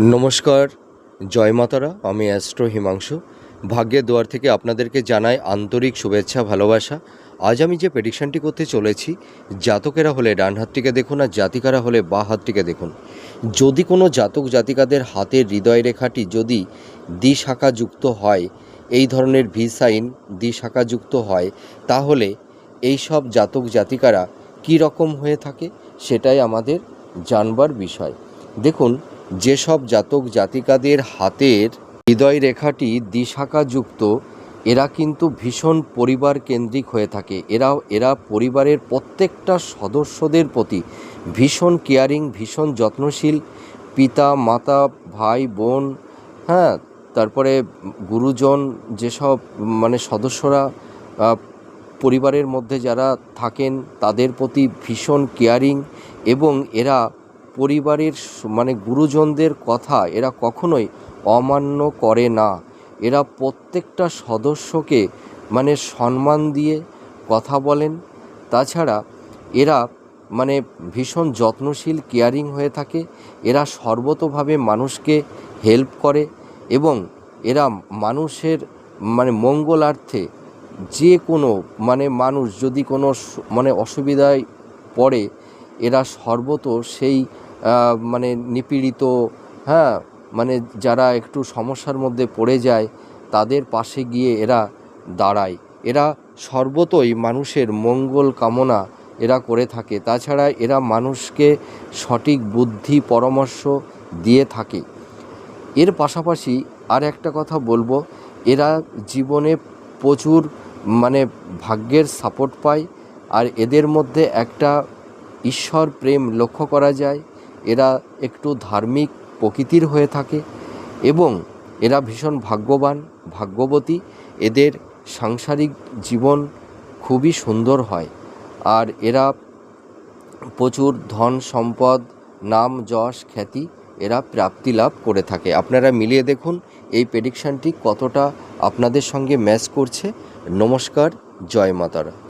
নমস্কার, জয় মাতারা, আমি অ্যাস্ট্রো হিমাংশু। ভাগ্যের দুয়ার থেকে আপনাদেরকে জানাই আন্তরিক শুভেচ্ছা, ভালোবাসা। আজ আমি যে প্রেডিকশনটি করতে চলেছি, জাতকেরা হলে ডান হাতটিকে দেখুন আর জাতিকারা হলে বা হাতটিকে দেখুন। যদি কোনো জাতক জাতিকাদের হাতের হৃদয় রেখাটি যদি দ্বিশাখাযুক্ত হয়, এই ধরনের ভি সাইন দ্বিশাখাযুক্ত হয়, তাহলে এই সব জাতক জাতিকারা কী রকম হয়ে থাকে, সেটাই আমাদের জানবার বিষয়। দেখুন যেসব জাতক জাতিকাদের হাতের হৃদয় রেখাটি দ্বিশাখাযুক্ত এরা কিন্তু ভীষণ পরিবার কেন্দ্রিক হয়ে থাকে। এরা এরা পরিবারের প্রত্যেকটা সদস্যদের প্রতি ভীষণ কেয়ারিং, ভীষণ যত্নশীল। পিতা, মাতা, ভাই, বোন হ্যাঁ তারপরে গুরুজন যেসব মানে সদস্যরা পরিবারের মধ্যে যারা থাকেন, তাদের প্রতি ভীষণ কেয়ারিং এবং এরা পরিবারের মানে গুরুজনদের কথা এরা কখনোই অমান্য করে না। এরা প্রত্যেকটা সদস্যকে মানে সম্মান দিয়ে কথা বলেন। তাছাড়া এরা মানে ভীষণ যত্নশীল, কেয়ারিং হয়ে থাকে। এরা সর্বতোভাবে মানুষকে হেল্প করে এবং এরা মানুষের মানে মঙ্গলার্থে যে কোনো মানে মানুষ যদি কোনো মানে অসুবিধায় পড়ে, এরা সর্বত সেই মানে নিপীড়িত হ্যাঁ মানে যারা একটু সমস্যার মধ্যে পড়ে যায়, তাদের পাশে গিয়ে এরা দাঁড়ায়। এরা সর্বতই মানুষের মঙ্গল কামনা এরা করে থাকে। তাছাড়া এরা মানুষকে সঠিক বুদ্ধি, পরামর্শ দিয়ে থাকে। এর পাশাপাশি আর একটা কথা বলব, এরা জীবনে প্রচুর মানে ভাগ্যের সাপোর্ট পায়। আর এদের মধ্যে একটা ঈশ্বর প্রেম লক্ষ্য করা যায়। এরা একটু ধার্মিক প্রকৃতির হয়ে থাকে এবং এরা ভীষণ ভাগ্যবান, ভাগ্যবতী। এদের সাংসারিক জীবন খুবই সুন্দর হয়। আর এরা প্রচুর ধন সম্পদ, নাম, যশ, খ্যাতি এরা প্রাপ্তি লাভ করে থাকে। আপনারা মিলিয়ে দেখুন এই প্রেডিকশানটি কতটা আপনাদের সঙ্গে ম্যাচ করছে। নমস্কার, জয় মাতারা।